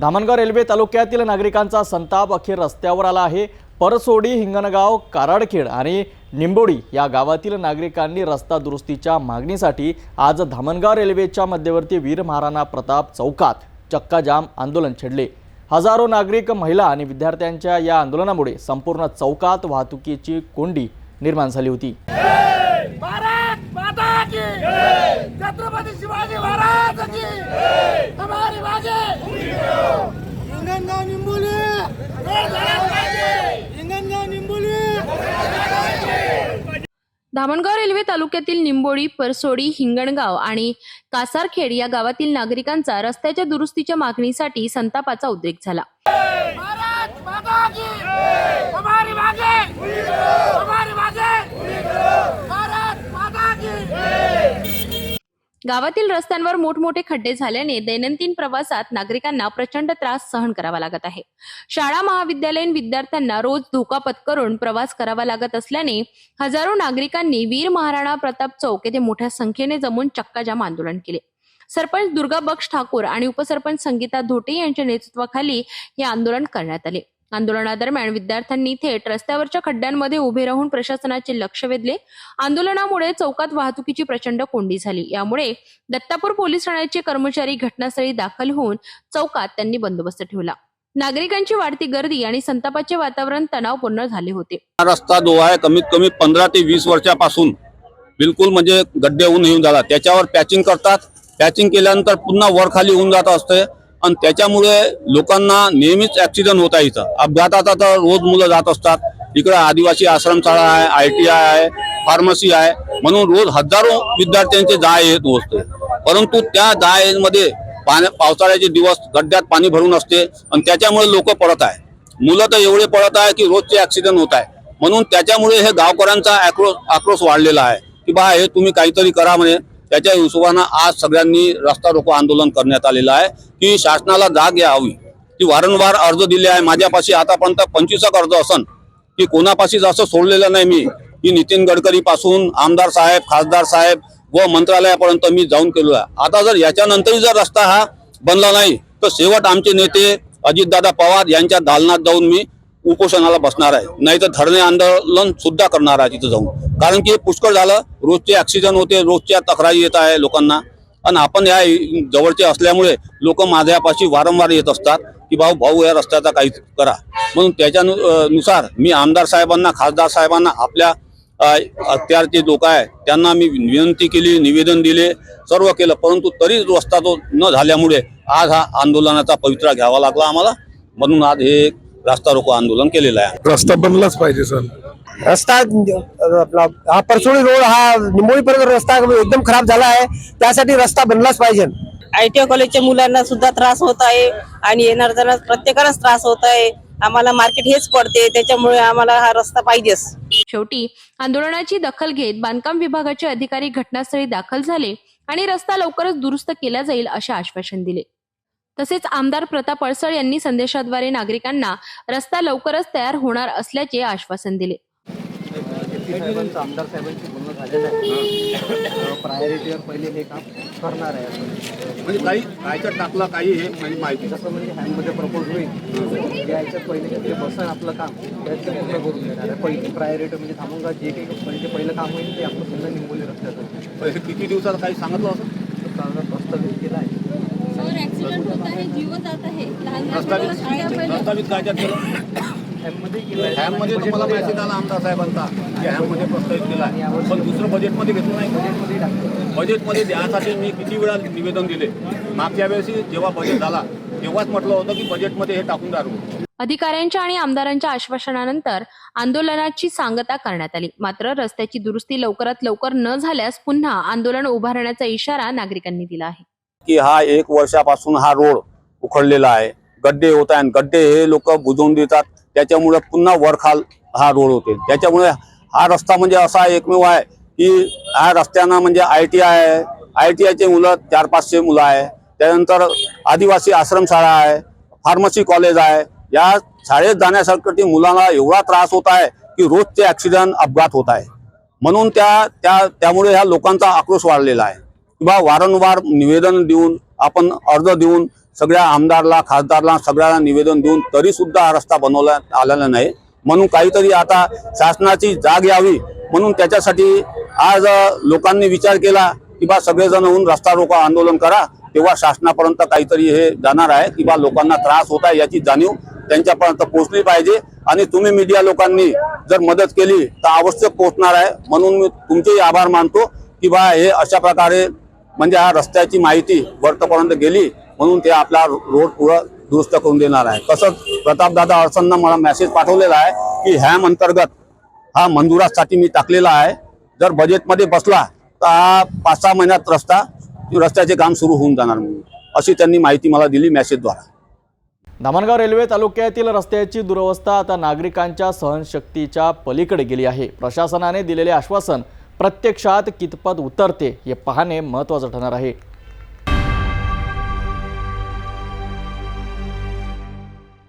Dhamangaon railway तालुक्यातील नागरिकांचा संताप अखेर रस्त्यावर आला आहे. परसोडी हिंगणगाव कराडखेड आणि निंबोडी या गावातील नागरिकांनी रस्ता दुरुस्तीच्या मागणीसाठी आज धामणगाव रेल्वेच्या मध्यवर्ती वीर महाराणा प्रताप चौकात चक्काजाम आंदोलन छेडले. हजारो नागरिक महिला आणि विद्यार्थ्यांच्या या आंदोलनामुळे संपूर्ण चौकात वाहतुकीची कोंडी निर्माण झाली होती. छत्रपति शिवाजी महाराज की हमारी बाजे. हिंगणगाव निंबोली. हिंगणगाव निंबोली. धामणगाव रेल्वे तालुक्यातील निंबोडी परसोडी हिंगणगाव आणि कासारखेड या गावातील नागरिकांचा रस्त्याच्या दुरुस्तीच्या मागणीसाठी संतापाचा उद्रेक झाला. भारत माता की हमारी बाजे हमारी बाजे भारत माता की गावातील रस्त्यांवर मोठमोठे खड्डे झाल्याने दैनंदिन प्रवासात नागरिकांना प्रचंड त्रास सहन करावा लागत आहे. शाळा महाविद्यालयीन विद्यार्थ्यांना रोज धोकापत करून प्रवास करावा लागत असल्याने हजारो नागरिकांनी वीर महाराणा प्रताप चौक येथे मोठ्या संख्येने जमून चक्काजाम आंदोलन केले. सरपंच दुर्गा बक्ष ठाकूर आणि उपसरपंच संगीता धोटे यांच्या नेतृत्वाखाली हे आंदोलन करण्यात आले. आंदोलनादरम्यान विद्यार्थ्यांनी थेट रस्त्यावरच्या खड्ड्यांमध्ये उभे राहून प्रशासनाचे लक्ष वेधले. आंदोलनामुळे चौकात वाहतुकीची प्रचंड कोंडी झाली. यामुळे दत्तापूर पोलीस ठाण्याचे कर्मचारी घटनास्थळी दाखल होऊन चौकात त्यांनी बंदोबस्त ठेवला. नागरिकांची वाढती गर्दी आणि संतापाचे वातावरण तणावपूर्ण झाले होते. रस्ता जो आहे. कमीत कमी पंधरा ते वीस वर्षापासून बिलकुल म्हणजे गड्डे होऊन येऊन झाला त्याच्यावर पॅचिंग करतात. पॅचिंग केल्यानंतर पुन्हा वर खाली होऊन जात असते. आणि त्याच्यामुळे लोकांना नेहमीच ऍक्सिडेंट होत आहे इथं. अपघाताचा तर रोज मुलं जात असतात. इकडे आदिवासी आश्रमशाळा आहे आय टी आय आहे फार्मसी आहे. म्हणून रोज हजारो विद्यार्थ्यांचे जाय येत असते परंतु त्या जायमध्ये पाण्या पावसाळ्याचे दिवस गड्ड्यात पाणी भरून असते आणि त्याच्यामुळे लोक पडत आहे. मुलं तर एवढे पडत आहे की रोजचे ऍक्सिडेंट होत आहे. म्हणून त्याच्यामुळे हे गावकऱ्यांचा आक्रोश आक्रोश वाढलेला आहे. की बा हे तुम्ही काहीतरी करा म्हणे. त्याच्या हिशोबानं आज सगळ्यांनी रस्ता रोको आंदोलन करण्यात आलेलं आहे. की शासनाला जाग यावी. की वारंवार अर्ज दिले आहे. माझ्यापाशी आतापर्यंत पंचवीस अर्ज असन. की कोणापाशीच असं सोडलेलं नाही मी. की नितीन गडकरी पासून आमदार साहेब खासदार साहेब व मंत्रालयापर्यंत मी जाऊन केलो आहे. आता जर याच्यानंतरही जर रस्ता हा बनला नाही तर शेवट आमचे नेते अजितदादा पवार यांच्या दालनात जाऊन मी उपोषणाला बसणार आहे. नाही तर धरणे आंदोलन सुद्धा करणार आहे तिथं जाऊन. कारण की पुष्कळ झालं रोजचे ऍक्सिडेंट होते रोजच्या तक्रारी येत आहे लोकांना. आणि आपण या जवळचे असल्यामुळे लोक माझ्यापाशी वारंवार येत असतात की भाऊ भाऊ या रस्त्याचा काही करा. म्हणून त्याच्यानुसार मी आमदार साहेबांना खासदार साहेबांना आपल्या अत्यारचे लोक आहे त्यांना मी विनंती केली निवेदन दिले सर्व केलं. परंतु तरी रस्ता तो न झाल्यामुळे आज हा आंदोलनाचा पवित्रा घ्यावा लागला आम्हाला. म्हणून आज हे रास्ता रोको आंदोलन केलेलं आहे. रस्ता बनलाच पाहिजे सर. रस्ता आपला हा परसोडी रोड हा निंबोळी पर्यंत रस्ता एकदम खराब झाला आहे. त्यासाठी रस्ता बनलाच पाहिजे. आय टी कॉलेजच्या मुलांना सुद्धा त्रास होत आहे आणि येणार जाणार प्रत्येकालाच त्रास होत आहे. आम्हाला मार्केट हेच पडते त्याच्यामुळे आम्हाला हा रस्ता पाहिजेच. शेवटी आंदोलनाची दखल घेत बांधकाम विभागाचे अधिकारी घटनास्थळी दाखल झाले आणि रस्ता लवकरच दुरुस्त केला जाईल असे आश्वासन दिले. तसेच आमदार प्रताप अडसळ यांनी संदेशाद्वारे नागरिकांना रस्ता लवकरच तयार होणार असल्याचे आश्वासन दिले. साहेबांचं आमदार साहेबांशी बोलणं झालेलं आहे प्रायोरिटीवर पहिले हे काम करणार आहे. म्हणजे काही कायचं टाकलं काही हे म्हणजे माहिती. म्हणजे प्रपोज होईल पहिले बसन आपलं काम त्यात ते पूर्ण करून देणार आहे. पहिली प्रायोरिटी म्हणजे थांबून का जे काही म्हणजे पहिलं काम होईल ते आपलं पुन्हा निंबोली रस्त्याचं किती दिवसात काही सांगितलं असं तर कागदात प्रस्तावित केलं आहे ऍक्सिडेंट होत आहे जीव जात आहे? प्रस्तावित हॅममध्ये तुम्हाला बजेटमध्ये मेसेज आला आमदार साहेबांचा. की हॅममध्ये प्रस्तावित केला. आहे पण दुसरं बजेटमध्ये घेतलं नाही. बजेटमध्ये द्यासाठी मी किती वेळा निवेदन दिले. मागच्या वेळेस जेव्हा बजेट झाला तेव्हाच म्हटलं होतं की बजेटमध्ये हे टाकून द्या रोड. अधिकाऱ्यांच्या आणि आमदारांच्या आश्वासनानंतर आंदोलनाची सांगता करण्यात आली. मात्र रस्त्याची दुरुस्ती लवकरात लवकर न झाल्यास पुन्हा आंदोलन उभारण्याचा इशारा नागरिकांनी दिला आहे. की हा एक वर्षापासून हा रोड उखडलेला आहे. गड्डे होत आहे गड्डे हे लोक बुजवून देतात. त्याच्यामुळे पुन्हा वरखाल हा रोड होते. त्याच्यामुळे हा रस्ता म्हणजे असा एकमेव आहे की ह्या रस्त्यांना म्हणजे आय टी आय आहे. आय टी आयचे मुलं चार पाचशे मुलं आहे. त्यानंतर आदिवासी आश्रमशाळा आहे. फार्मसी कॉलेज आहे. या शाळेत जाण्यासाठी मुलांना एवढा त्रास होत आहे की रोजचे ऍक्सिडेंट अपघात होत आहे. म्हणून त्या त्या त्यामुळे ह्या लोकांचा आक्रोश वाढलेला आहे. किंवा वारंवार निवेदन देऊन आपण अर्ज देऊन सगळ्या आमदारला खासदारला सगळ्यांना निवेदन देऊन तरी सुद्धा हा रस्ता बनवला आलेला नाही. म्हणून काहीतरी आता शासनाची जाग यावी म्हणून त्याच्यासाठी आज लोकांनी विचार केला की बा सगळेजण होऊन रस्ता रोको आंदोलन करा. तेव्हा शासनापर्यंत काहीतरी हे जाणार आहे की बा लोकांना त्रास होत आहे याची जाणीव त्यांच्यापर्यंत पोहोचली पाहिजे. आणि तुम्ही मीडिया लोकांनी जर मदत केली तर आवश्यक पोहोचणार आहे. म्हणून मी तुमचेही आभार मानतो की बा हे अशा प्रकारे म्हणजे हा रस्त्याची माहिती वरतपर्यंत गेली. म्हणून ते आपला रोड पुढं दुरुस्त करून देणार आहे. तसंच प्रतापदादा अडचणनं मला मेसेज पाठवलेला आहे की हॅम अंतर्गत हा मंजुरासाठी मी टाकलेला आहे. जर बजेटमध्ये बसला तर हा पाच सहा महिन्यात रस्ता रस्त्याचे काम सुरू होऊन जाणार म्हणून. अशी त्यांनी माहिती मला दिली मेसेजद्वारा धामणगाव रेल्वे तालुक्यातील रस्त्याची दुरवस्था आता नागरिकांच्या सहनशक्तीच्या पलीकडे गेली आहे. प्रशासनाने दिलेले आश्वासन प्रत्यक्षात कितपत उतरते हे पाहणे महत्त्वाचं ठरणार आहे.